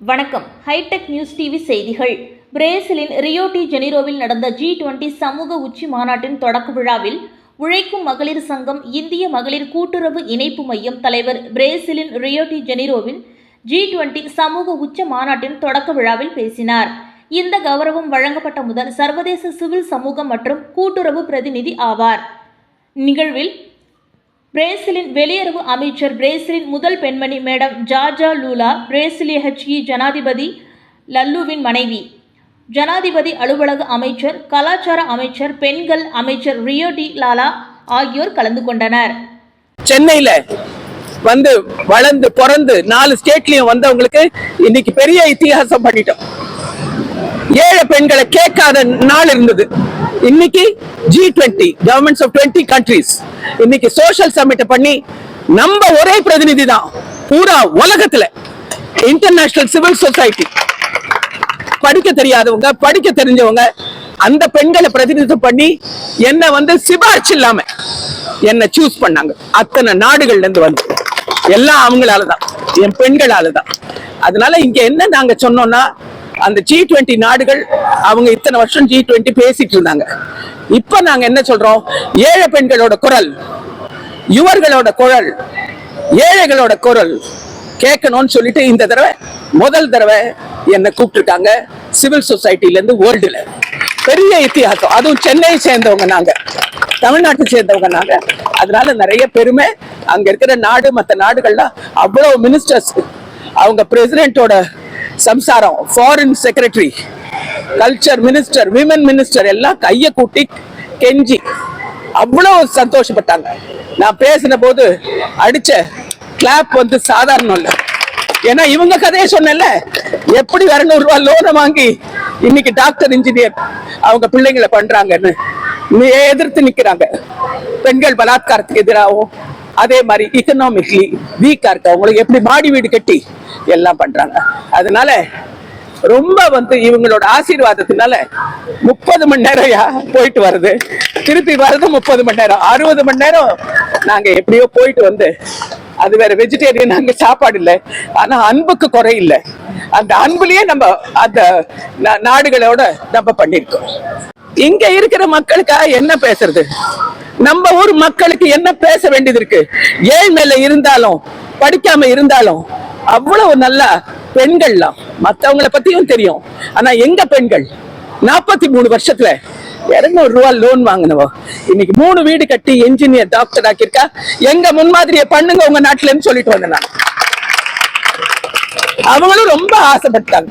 வணக்கம். Hitech news TV செய்திகள். பிரேசிலின் ரியோ டி ஜெனிரோவில் நடந்த ஜி டுவெண்டி சமூக உச்சி மாநாட்டின் தொடக்க விழாவில் உழைக்கும் மகளிர் சங்கம் இந்திய மகளிர் கூட்டுறவு இணைப்பு மையம் தலைவர் பிரேசிலின் ரியோ டி ஜெனிரோவில் ஜி டுவெண்டி சமூக உச்ச மாநாட்டின் தொடக்க விழாவில் பேசினார். இந்த கௌரவம் வழங்கப்பட்ட முதல் சர்வதேச சிவில் சமூகம் மற்றும் கூட்டுறவு பிரதிநிதி ஆவார். நிகழ்வில் பிரேசிலின் வெளியுறவு அமைச்சர் பிரேசிலின் முதல் பெண்மணி மேடம் ஜார்ஜா லூலா பிரேசிலிய ஹெச்இ ஜனாதிபதி லல்லுவின் மனைவி. ஜனாதிபதி அலுவலக அமைச்சர் கலாச்சார அமைச்சர் பெண்கள் அமைச்சர் ரியோ டி லாலா ஆகியோர் கலந்து கொண்டனர். சென்னையில வந்து வளர்ந்து பிறந்து நாலு ஸ்டேட்லயும் வந்தவங்களுக்கு இன்னைக்கு பெரிய இத்தியாசம் பண்ணிட்டோம். ஏழை பெண்களை கேட்காத நாள் இருந்தது. இன்னைக்கு G twenty governments of twenty countries இன்னைக்கு சோஷியல் சமிட் பண்ணி நம்ம ஒரே பிரதிநிதி தான் பூரா உலகத்துல இன்டர்நேஷனல் சிவில் சொசைட்டி படிக்க தெரியாதவங்க படிக்க தெரிஞ்சவங்க அந்த பெண்களை பிரதிநிதித்துவம் பண்ணி என்ன வந்து சிபார்ச்சு இல்லாம என்ன சூஸ் பண்ணாங்க. அத்தனை நாடுகள்ல இருந்து வந்து. எல்லாம் அவங்களாலதான். என் பெண்களால தான் அதனால இங்க என்ன நாங்க சொன்னோம்னா அந்த ஜி டுவெண்ட்டி நாடுகள் அவங்க இத்தனை வருஷம் ஜி டுவெண்ட்டி பேசிட்டு இருந்தாங்க. இப்ப நாங்க என்ன சொல்றோம்? ஏழை பெண்களோட குரல் யுவர்களோட குரல் ஏழைகளோட குரல் கேட்கணும்னு சொல்லிட்டு இந்த தடவை முதல் தடவை என்னை கூப்பிட்டுருக்காங்க சிவில் சொசைட்டில இருந்து வேர்ல்டுல பெரிய இத்தியாசம் அதுவும் சென்னையை சேர்ந்தவங்க நாங்க. தமிழ்நாட்டை சேர்ந்தவங்க நாங்க. அதனால நிறைய பெருமை. அங்க இருக்கிற நாடு மற்ற நாடுகள்லாம் அவ்வளவு மினிஸ்டர்ஸ் அவங்க பிரசிடென்ட்டோட சம்சாரம் foreign secretary culture minister women minister எல்லாம் கையை கூட்டி கெஞ்சி அவ்வளவு சந்தோஷப்பட்டாங்க. நான் பேசின போது அடிச்ச கிளாப் வந்து சாதாரணம் இல்லை. ஏன்னா இவங்க கதையை சொன்னேன்ல எப்படி இருநூறு ரூபா லோனை வாங்கி இன்னைக்கு டாக்டர் இன்ஜினியர் அவங்க பிள்ளைங்களை பண்றாங்கன்னு நீ எதிர்த்து நிக்கிறாங்க. பெண்கள் பலாத்காரத்துக்கு எதிராகவும் அதே மாதிரி எக்கனாமிக்லி வீக்கா இருக்கவங்களுக்கு எப்படி மாடி வீடு கட்டி எல்லாம் பண்றாங்க. அதனால ரொம்ப வந்து இவங்களோட ஆசீர்வாதத்தினால முப்பது மணி நேரம் போயிட்டு வருது திருப்பி வர்றது முப்பது மணி நேரம். அறுபது மணி நேரம் நாங்க எப்படியோ போயிட்டு வந்து அது வேற வெஜிடேரியன் அங்க சாப்பாடு இல்லை. ஆனா அன்புக்கு குறை இல்லை. அந்த அன்புலயே நம்ம அந்த நா- நாடுகளோட நம்ம பண்ணிருக்கோம் இங்க இருக்கிற மக்களுக்காக என்ன பேசுறது? நம்ம ஊர் மக்களுக்கு என்ன பேச வேண்டியது இருக்கு? ஏழ்மையில இருந்தாலும் படிக்காம இருந்தாலும் அவ்வளவு நல்லா பெண்கள்லாம் மத்தவங்களை பத்தியும் தெரியும். ஆனா எங்க பெண்கள்? நாற்பத்தி மூணு வருஷத்துல இருநூறு ரூபாய் லோன் வாங்கினவோ. இன்னைக்கு மூணு வீடு கட்டி என்ஜினியர் டாக்டர் ஆக்கியிருக்கா? எங்க முன்மாதிரியை பண்ணுங்க உங்க நாட்டுலன்னு சொல்லிட்டு வந்தேன் நான். அவங்களும் ரொம்ப ஆசைப்பட்டாங்க.